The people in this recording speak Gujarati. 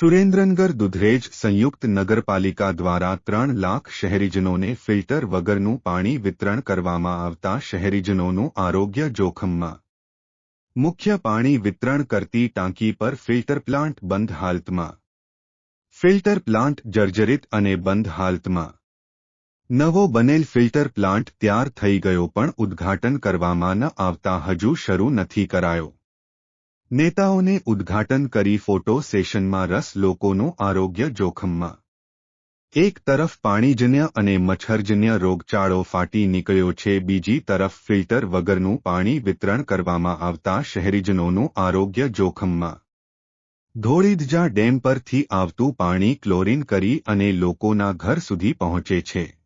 સુરેન્દ્રનગર દુધરેજ સંયુક્ત નગરપાલિકા દ્વારા ત્રણ લાખ શહેરીજનોને ફિલ્ટર વગરનું પાણી વિતરણ કરવામાં આવતા શહેરીજનોનું આરોગ્ય જોખમમાં. મુખ્ય પાણી વિતરણ કરતી ટાંકી પર ફિલ્ટર પ્લાન્ટ બંધ હાલતમાં. ફિલ્ટર પ્લાન્ટ જર્જરિત અને બંધ હાલતમાં. નવો બનેલ ફિલ્ટર પ્લાન્ટ તૈયાર થઈ ગયો પણ ઉદ્ઘાટન કરવામાં ન આવતા હજુ શરૂ નથી કરાયો. નેતાઓને ઉદ્ઘાટન કરી ફોટો સેશનમાં રસ લોકોનું આરોગ્ય જોખમમાં. એક તરફ પાણીજન્ય અને મચ્છરજન્ય રોગચાળો ફાટી નીકળ્યો છે, બીજી તરફ ફિલ્ટર વગરનું પાણી વિતરણ કરવામાં આવતા શહેરીજનોનું આરોગ્ય જોખમમાં. ધોળીધજા ડેમ પરથી આવતું પાણી ક્લોરીન કરી અને લોકોના ઘર સુધી પહોંચે છે.